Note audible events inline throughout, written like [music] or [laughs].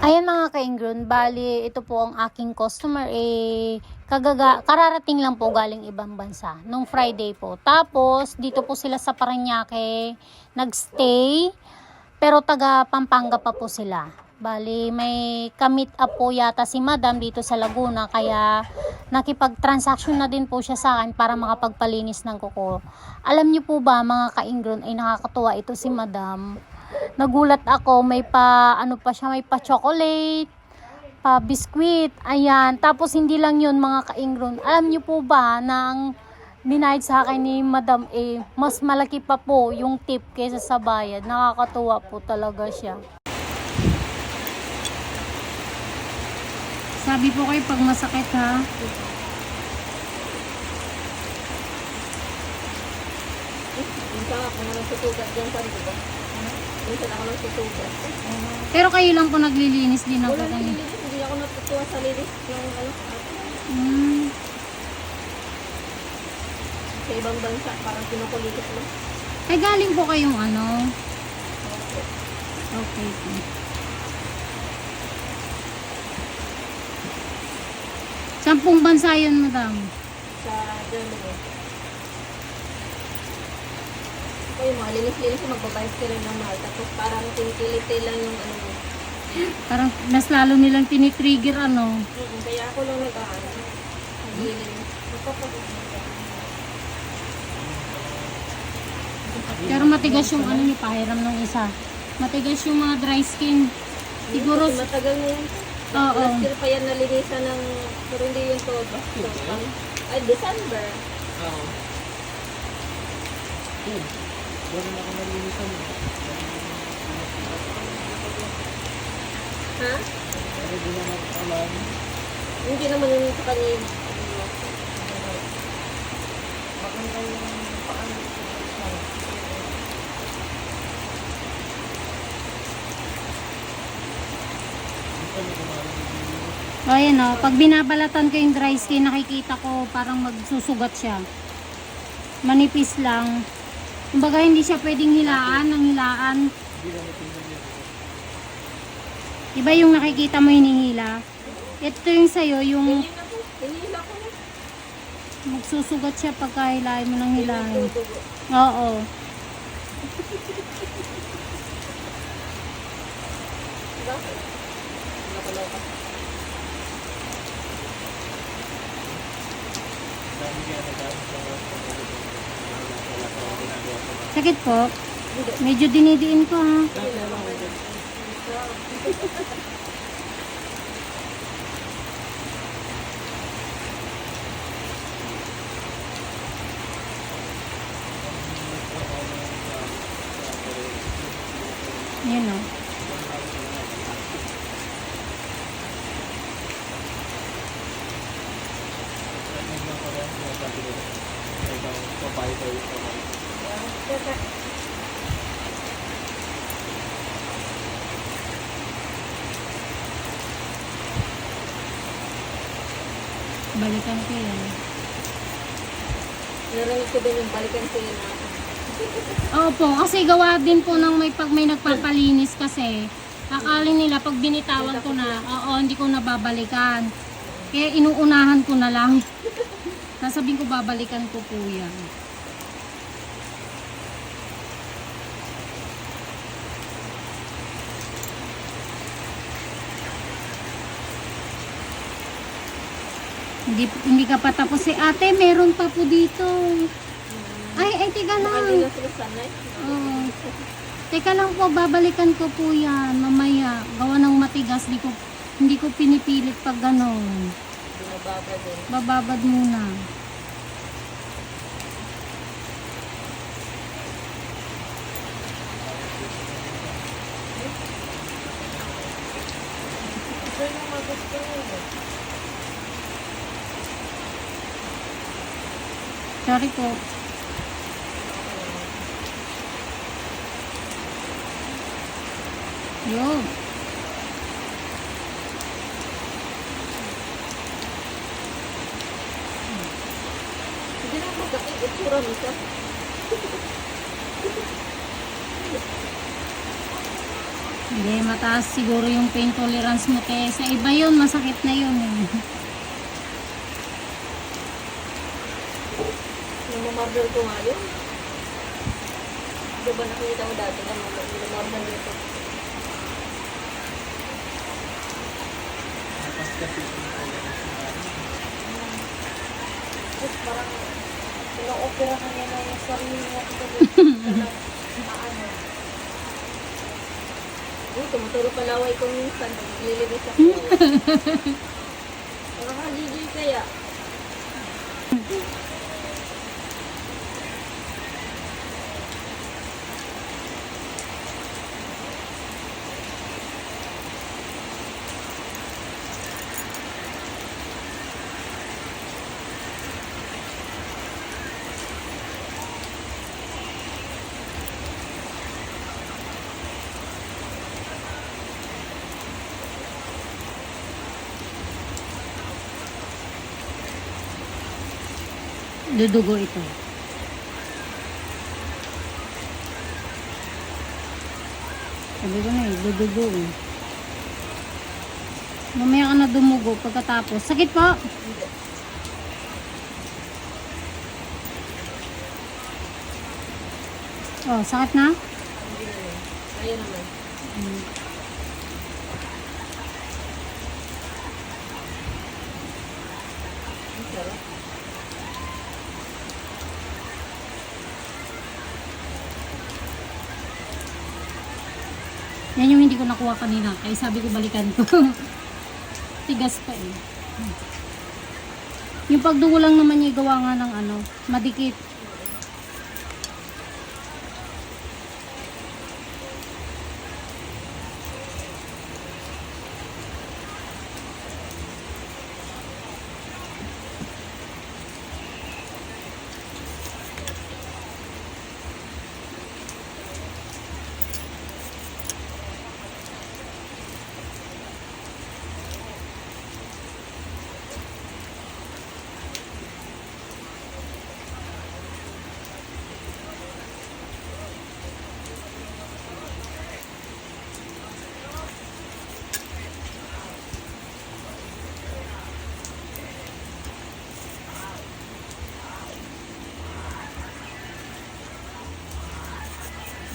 Ayan mga ka-ingron, bali ito po ang aking customer eh kagaga, kararating lang po galing ibang bansa nung Friday po. Tapos dito po sila sa Paranaque nagstay pero taga Pampanga pa po sila. Bali may kamit up po yata si Madam dito sa Laguna kaya nakipag-transaction na din po siya sa akin para makapagpalinis ng kuko. Alam niyo po ba mga ka-ingron ay nakakatuwa ito si Madam nagulat ako, may pa, ano pa siya, may pa chocolate, pa biskwit, ayan. Tapos hindi lang yun mga kaingron. Alam niyo po ba na ang binayad sa akin ni Madam A, mas malaki pa po yung tip kaysa sa bayad. Nakakatuwa po talaga siya. Sabi po kayo pag masakit ha. Minsan ako na nagsusugat dyan sa diba? Minsan ako nagsusugat. Pero kayo lang po naglilinis din ako Wala hindi ako natutuwa sa lilis ng ano. Hmm. sa ibang bansa, parang kinukulitis mo. Ay galing po kayong ano. Okay po. Sampung bansa yun, madam. Sa Germany. Ako yung mga linis-linis, magbabayad ka rin ng mahal. Tapos parang tinikilit lang yung ano mo. Parang mas lalo nilang tinitrigger ano. Mm, Kaya ako lang. Naglilinis. Pero matigas yung ano ni pahiram ng isa. Matigas yung mga dry skin. Siguro, Kasi matagal na yan. oo. Last year pa yan nalinisan ng, pero hindi yun to, basta. Ay, December. Oo. Yun. Meron ako nalinisan eh. Ha? Pero di naman alam. Hindi naman yun sa kanya ano, Maganda yung sa O ayan o, pag binabalatan ko yung dry skin, nakikita ko parang magsusugat siya. Manipis lang. Kumbaga hindi siya pwedeng hilaan ng hilaan. Iba yung nakikita mo hinihila. Ito yung sa'yo, yung magsusugat siya pagka hilahin mo ng hilahin. Oo. Bakit? Nakalaw ka. Dami sa wala sa ginagawa ko. Sakit po. Medyo dinidiin ko ha. Yun o. Balikan ko yan. Narinig ko din yung balikan ko yun ako. Opo, kasi gawa din po ng may pag may nagpapalinis kasi. Akala nila pag binitawan ko na, oo, hindi ko nababalikan. Kaya inuunahan ko na lang. [laughs] Sasabihin ko babalikan ko po yan. Hindi, hindi ka pa tapos si ate, meron pa po dito. Ay, ay, teka lang. Oo. Teka lang po, babalikan ko po yan mamaya. Gawa ng matigas, di ko, hindi ko pinipilit pag ganon. Binababa din. Bababad muna. Sorry po. Yun. Hindi na magkakit. Itsura mo siya. Hindi, mataas siguro yung pain tolerance mo. Kaya sa iba yun, masakit na yun. Eh. Namamardal ko nga yun. Di ba nakita mo dati na namamardal dito? Tapos kasi yung tolerance na ano. Tapos parang pina-opera ka niya na yung sarili niya ito. Paano? [laughs] Uy, tumuturo palaway ko minsan. Naglilibis ako. [laughs] Nakakagigil kaya. Dudugo ito. Sabi ko na eh, dudugo eh. Mamaya ka na dumugo pagkatapos. Sakit po! Oh, sakit na? Hindi naman. Ang sarap. Yan yung hindi ko nakuha kanina. Kaya sabi ko balikan ko. [laughs] Tigas pa eh. Yung pagdugo lang naman niya gawa nga ng ano, madikit.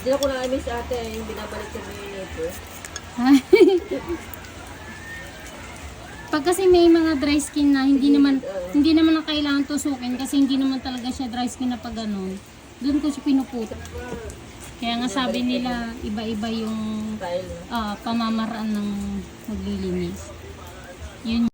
Hindi ako na-miss ate yung binabalik yung neighbor. Pag kasi may mga dry skin na hindi naman hindi naman na kailangan tusukin kasi hindi naman talaga siya dry skin na pag ganun. Doon ko siya pinuput. Kaya nga sabi nila iba-iba yung ah, pamamaraan ng maglilinis. Yun